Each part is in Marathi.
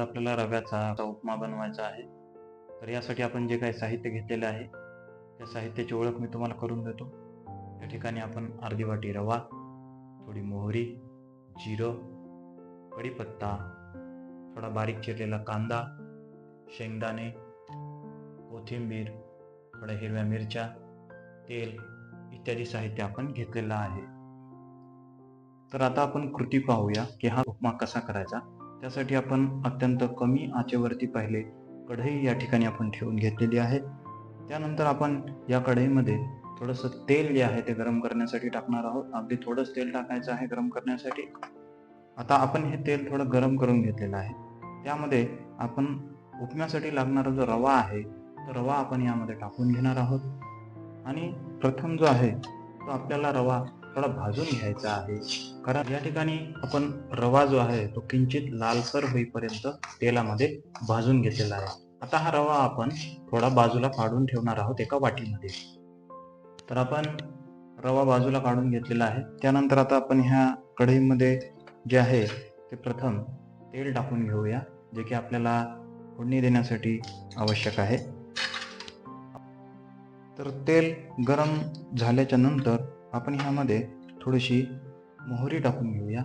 आपल्याला रव्याचा उपमा बनवायचा आहे. तर यासाठी आपण जे काही साहित्य घेतलेले आहे त्या साहित्याची ओळख मी तुम्हाला करून देतो. या ठिकाणी आपण अर्धी वाटी रवा थोडी मोहरी जिरं कढीपत्ता थोडा बारीक चिरलेला कांदा शेंगदाणे कोथिंबीर थोड्या हिरव्या मिरच्या तेल इत्यादी साहित्य आपण घेतलेलं आहे. तर आता आपण कृती पाहूया की हा उपमा कसा करायचा. त्यासाठी आपण अत्यंत कमी आचेवरती पाहिले. कढई या ठिकाणी आपण ठेवून घेतलेली आहे. त्यानंतर आपण या कढईमध्ये थोडंसं तेल जे आहे ते गरम करण्यासाठी टाकणार आहोत. अगदी थोडंच तेल टाकायचं आहे गरम करण्यासाठी. आता आपण हे तेल थोडं गरम करून घेतलेलं आहे. त्यामध्ये आपण उपम्यासाठी लागणारा जो रवा आहे तो रवा आपण यामध्ये टाकून घेणार आहोत. आणि प्रथम जो आहे तो आपल्याला रवा थोडा भाजून घ्यायचा आहे. कारण या ठिकाणी आपण रवा जो आहे तो किंचित लालसर होईपर्यंत तेलामध्ये भाजून घेतलेला आहे. आता हा रवा आपण थोडा बाजूला काढून ठेवणार आहोत एका वाटीमध्ये. तर आपण रवा बाजूला काढून घेतलेला आहे. त्यानंतर आता आपण ह्या कढईमध्ये जे आहे ते प्रथम तेल टाकून घेऊया जे की आपल्याला फोडणी देण्यासाठी आवश्यक आहे. तर तेल गरम झाल्याच्यानंतर आपण ह्यामध्ये थोडीशी मोहरी टाकून घेऊया.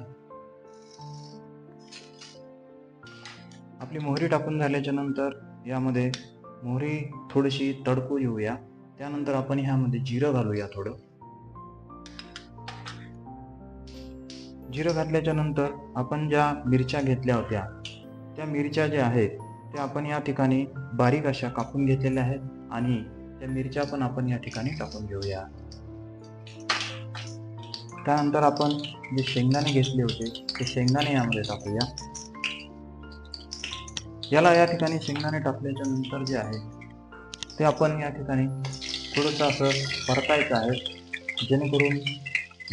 आपली मोहरी टाकून झाल्याच्यानंतर यामध्ये मोहरी थोडीशी तडकू येऊया. त्यानंतर आपण ह्यामध्ये जिरं घालूया थोडं. जिरं घातल्याच्या नंतर आपण ज्या मिरच्या घेतल्या होत्या त्या मिरच्या ज्या आहेत त्या आपण या ठिकाणी बारीक अशा कापून घेतलेल्या आहेत आणि त्या मिरच्या पण आपण या ठिकाणी टाकून घेऊया. त्यानंतर आपण जे शेंगदाणे घेतले होते ते शेंगदाणे यामध्ये टाकूया. याला या ठिकाणी शेंगदाणे टाकल्याच्या नंतर जे आहे ते आपण या ठिकाणी थोडंसं असं परतायचं आहे. जेणेकरून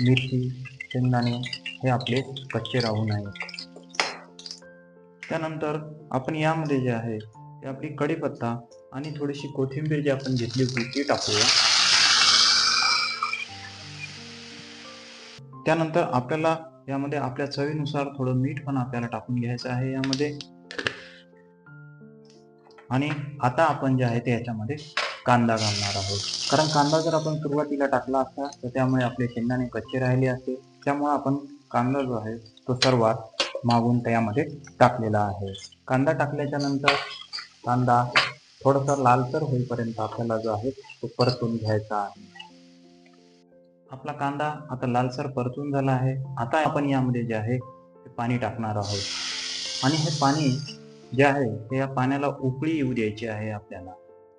मिरची शेंगदाणे हे आपले कच्चे राहू नये. त्यानंतर आपण यामध्ये जे आहे ते आपली कढीपत्ता आणि थोडीशी कोथिंबीर जी आपण घेतली होती ती टाकूया. त्यानंतर आपल्याला यामध्ये आपल्या चवीनुसार थोडं मीठ पण आपल्याला टाकून घ्यायचं आहे यामध्ये. आणि आता आपण जे आहे ते याच्यामध्ये कांदा घालणार आहोत. कारण कांदा जर आपण सुरुवातीला टाकला असता तर त्यामुळे आपले शेंगदाणे कच्चे राहिले असते. त्यामुळे आपण कांदा जो आहे तो सर्वात मागून त्यामध्ये टाकलेला आहे. कांदा टाकल्याच्या नंतर कांदा थोडासा लालसर होईपर्यंत आपल्याला जो आहे तो परतून घ्यायचा आहे. आपला कांदा आता लालसर परतून झाला आहे. आता आपण यामध्ये जे आहे ते पाणी टाकणार आहोत. आणि हे पाणी जे आहे ते या पाण्याला उकळी येऊ द्यायची आहे आपल्याला.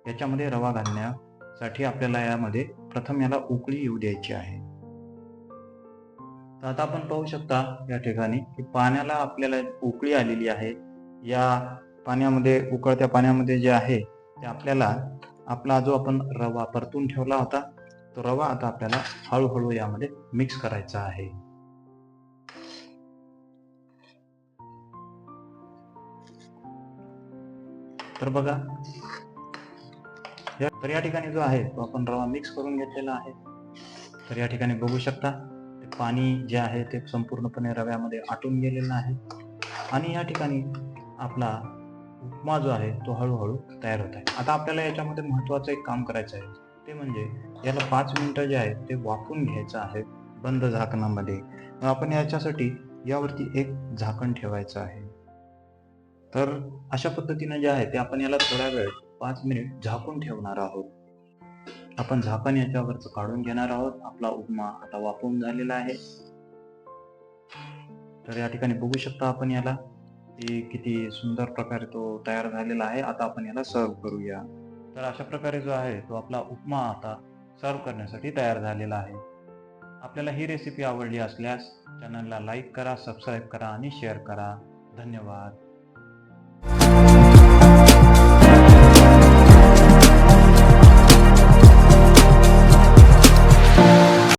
याच्यामध्ये रवा घालण्यासाठी आपल्याला यामध्ये प्रथम याला उकळी येऊ द्यायची आहे. तर आता आपण पाहू शकता या ठिकाणी की पाण्याला आपल्याला उकळी आलेली आहे. या पाण्यामध्ये उकळत्या पाण्यामध्ये जे आहे ते आपल्याला आपला जो आपण रवा परतून ठेवला होता तो रवा आता आपल्याला हळूहळू यामध्ये मिक्स करायचा आहे. तर बघा तर या ठिकाणी जो आहे तो आपण रवा मिक्स करून घेतलेला आहे. तर या ठिकाणी बघू शकता पाणी जे आहे ते संपूर्णपणे रव्यामध्ये आटून गेलेलं आहे. आणि या ठिकाणी आपला उपमा जो आहे तो हळूहळू तयार होत आहे. आता आपल्याला याच्यामध्ये महत्वाचं एक काम करायचं आहे. ते म्हणजे याला पाच मिनिटं जे आहे ते वाफून घ्यायचं आहे बंद झाकणामध्ये. मग आपण याच्यासाठी यावरती एक झाकण ठेवायचं आहे. तर अशा पद्धतीने जे आहे ते आपण याला थोडा वेळ पाच मिनिट झाकून ठेवणार आहोत. आपण झाकण याच्यावरच काढून घेणार आहोत. आपला उपमा आता वाफवून झालेला आहे. तर या ठिकाणी बघू शकता आपण याला की किती सुंदर प्रकारे तो तयार झालेला आहे. आता आपण याला सर्व करूया. तर अशा प्रकारे जो आहे तो आपला उपमा आता सर्व करण्यासाठी तयार झालेला आहे. आपल्याला ही रेसिपी आवडली असल्यास चॅनलला लाईक करा सबस्क्राईब करा आणि शेअर करा. धन्यवाद.